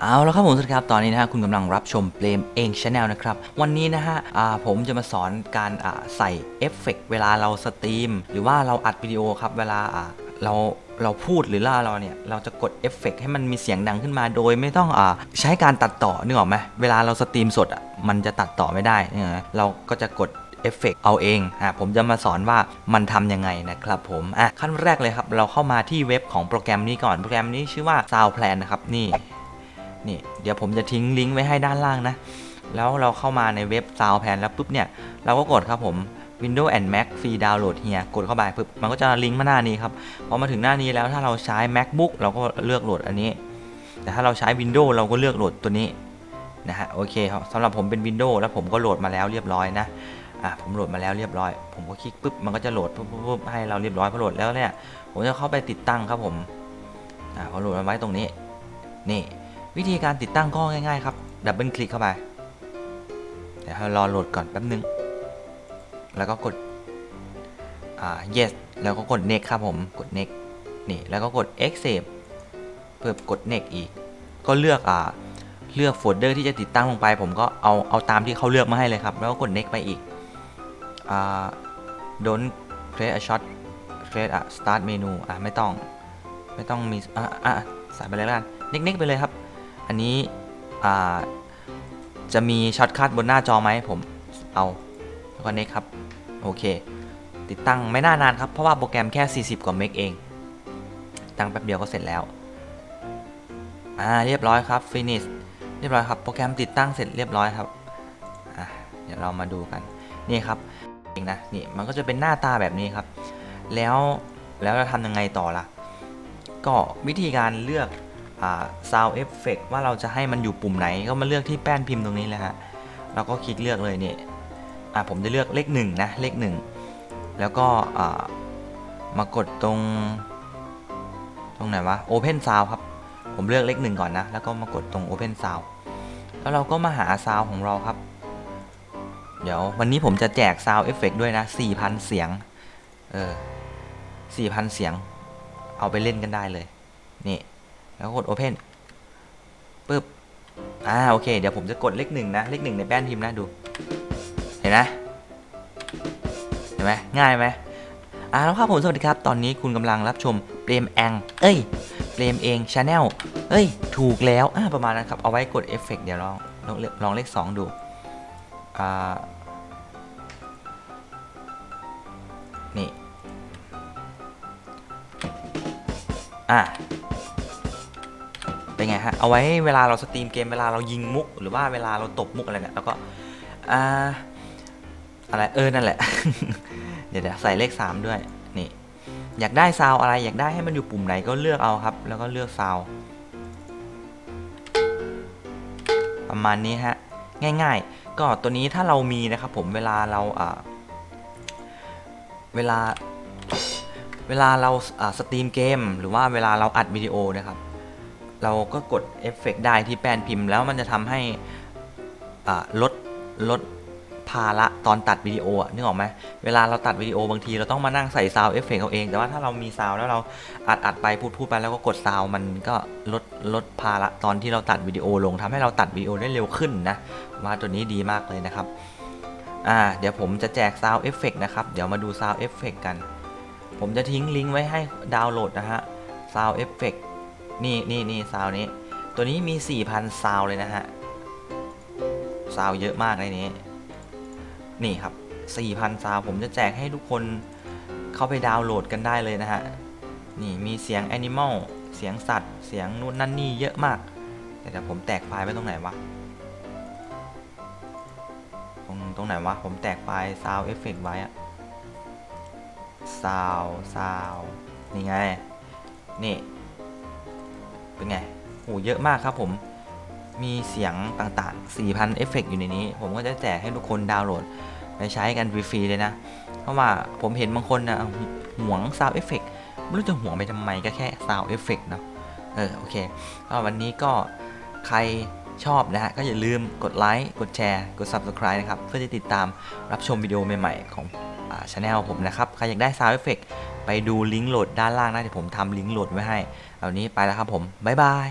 เอาแล้วครับผมสวัสดีครับตอนนี้นะฮะคุณกำลังรับชมเปลมเองชาแนลนะครับ วันนี้นะฮะผมจะมาสอนการใส่เอฟเฟกต์เวลาเราสตรีม หรือว่าเราอัดวิดีโอครับ เวลาเราเราพูดหรือล่าเราเนี่ย เราจะกดเอฟเฟกต์ให้มันมีเสียงดังขึ้นมาโดยไม่ต้องอใช้การตัดต่อนึกออกไหมเวลาเราสตรีมสดอะมันจะตัดต่อไม่ได้นี่ยเราก็จะกดเอฟเฟกเอาเองอะผมจะมาสอนว่ามันทำยังไงนะครับผมอะขั้นแรกเลยครับ เราเข้ามาที่เว็บของโปรแกรมนี้ก่อนโปรแกรมนี้ชื่อว่า SoundPlan นะครับนี่ นี่เดี๋ยวผมจะทิ้งลิงก์ไว้ให้ด้านล่างนะ แล้วเราเข้ามาในเว็บ s o u n d p a แล้วปุ๊บเนี่ย เราก็กดครับผม Windows and Mac Free Download เฮียกดเข้าไปปุ๊บมันก็จะลิงก์มาหน้านี้ครับพอมาถึงหน้านี้แล้วถ้าเราใช้ MacBook เราก็เลือกโหลดอันนี้ แต่ถ้าเราใช้ Windows เราก็เลือกโหลดตัวนี้นะฮะโอเคครับสำหรับผมเป็น Windows แล้วผมก็โหลดมาแล้วเรียบร้อยนะอะผมโหลดมาแล้วเรียบร้อย ผมก็คลิกปุ๊บมันก็จะโหลดปุ๊บปุ๊บปุ๊บให้เราเรียบร้อยพอโหลดแล้วเนี่ยผมจะเข้าไปติดตั้งครับผมอ่าพอโหลดมาไว้ตรงนี้นี่ วิธีการติดตั้งก็ง่ายๆครับดับเบิลคลิกเข้าไป เดี๋ยวให้รอโหลดก่อนแป๊บนึง แล้วก็กด อ่า yes แล้วก็กด next ครับผมกด next นี่แล้วก็กด accept เพื่อกด next อีก ก็เลือกอ่าเลือกโฟลเดอร์ที่จะติดตั้งลงไป ผมก็เอาเอาตามที่เขาเลือกมาให้เลยครับ แล้วก็กด next ไปอีกอ่า don't create a shot create a start menu อะไม่ต้องไม่ต้องมีอะอะใส่ไปเลยแล้วกัน next ไปเลยครับ อันนี้จะมีช็อตคัทบนหน้าจอไหมผมเอาแล้วก็ next ครับ โอเค ติดตั้งไม่น่านานครับ เพราะว่าโปรแกรมแค่ 40 กว่าเมกเอง ตั้งแป๊บเดียวก็เสร็จแล้ว อ่า เรียบร้อยครับ finish เรียบร้อยครับ โปรแกรมติดตั้งเสร็จเรียบร้อยครับ อะเดี๋ยวเรามาดูกัน นี่ครับเองนะ นี่ มันก็จะเป็นหน้าตาแบบนี้ครับ แล้ว แล้วเราทำยังไงต่อล่ะ ก็วิธีการเลือก อ่า sound effect ว่าเราจะให้มันอยู่ปุ่มไหนก็มาเลือกที่แป้นพิมพ์ตรงนี้เลยฮะแล้วก็คลิกเลือกเลยนี่อ่าผมจะเลือกเลขหนึ่งนะเลขหนึ่งแล้วก็มากดตรง ตรงไหนวะ Open Sound ครับ ผมเลือกเลขหนึ่งก่อนนะ แล้วก็มากดตรง Open Sound แล้วเราก็มาหา Sound ของเราครับ เดี๋ยววันนี้ผมจะแจก Sound Effect ด้วยนะ 4,000 เสียง เออ 4,000 เสียง เอาไปเล่นกันได้เลย นี่ แล้วกด Open ปึ๊บ อ่า โอเค เดี๋ยวผมจะกดเลขหนึ่งนะ เลขหนึ่งในแป้นพิมพ์นะดู เห็นไหมเห็นไหมง่ายไหมอ่าแล้วครับผมสวัสดีครับ ตอนนี้คุณกำลังรับชมเปรมแอง เอ้ยเปรมเองชาแนลเอ้ย ถูกแล้ว อ่า ประมาณนั้นครับ เอาไว้กดเอฟเฟกต์เดี๋ยวลองลองลองเลขสองดู อ่า นี่ อะ เป็นไงฮะ เอาไว้เวลาเราสตรีมเกมเวลาเรายิงมุก หรือว่าเวลาเราตบมุกอะไรเนี่ยแล้วก็อ่าอะไรเออนั่นแหละ เดี๋ยวใส่เลข 3 ด้วยนี่อยากได้ซาวอะไรอยากได้ให้มันอยู่ปุ่มไหนก็เลือกเอาครับ แล้วก็เลือกซาวประมาณนี้ฮะง่าย ๆ ก็ตัวนี้ถ้าเรามีนะครับผมเวลาเราอ่าเวลาเวลาเราสตรีมเกม หรือว่าเวลาเราอัดวิดีโอนะครับ เราก็กดเอฟเฟกต์ได้ที่แป้นพิมพ์ แล้วมันจะทำให้ลดลดภาระตอนตัดวิดีโออะนึกออกไหมเวลาเราตัดวิดีโอบางทีเราต้องมานั่งใส่ซาวเอฟเฟกต์เอาเอง แต่ว่าถ้าเรามีซาวแล้วเราอัดอัดไปพูดพูดไปแล้วก็กดซาวมันก็ลดลดภาระตอนที่เราตัดวิดีโอลงทำให้เราตัดวิดีโอได้เร็วขึ้นนะว่าตัวนี้ดีมากเลยนะครับอ่าเดี๋ยวผมจะแจกซาวเอฟเฟกต์นะครับเดี๋ยวมาดูซาวเอฟเฟกต์กัน ผมจะทิ้งลิงก์ไว้ให้ดาวน์โหลดนะฮะ Sound Effect นี่นี่นี่ซาวนี้ ตัวนี้มี 4,000 ซาวเลยนะฮะ ซาวเยอะมากในนี้ นี่ครับ 4,000 ซาวผมจะแจกให้ทุกคนเข้าไปดาวน์โหลดกันได้เลยนะฮะ นี่มีเสียง Animal เสียงสัตว์ เสียงนู่นนั่นนี่เยอะมาก แต่ผมแตกไฟล์ไว้ตรงไหนวะ ตรงตรงไหนวะ ผมแตกไฟล์ Sound Effect ไว้อะซาวซาวนี่ไง นี่ เป็นไงโหเยอะมากครับผม มีเสียงต่างๆ 4,000 เอฟเฟกต์อยู่ในนี้ ผมก็จะแจกให้ทุกคนดาวน์โหลด ไปใช้กันฟรีๆเลยนะ เพราะว่าผมเห็นบางคนนะห่วงซาวเอฟเฟกต์ไม่รู้จะห่วงไปทำไมก็แค่ซาวเอฟเฟกต์เนาะ เออ โอเคก็วันนี้ก็ใครชอบนะฮะ ก็อย่าลืมกดไลค์ กดแชร์ กด Subscribe นะครับ เพื่อจะติดตามรับชมวิดีโอใหม่ ๆ ของช anel ผมนะครับ ใครอยากได้ Sound Effect ไปดูลิงก์โหลดด้านล่างนะเดี๋ยวผมทำลิงก์โหลดไว้ให้เอานี้ไปแล้วครับผมบ๊ายบาย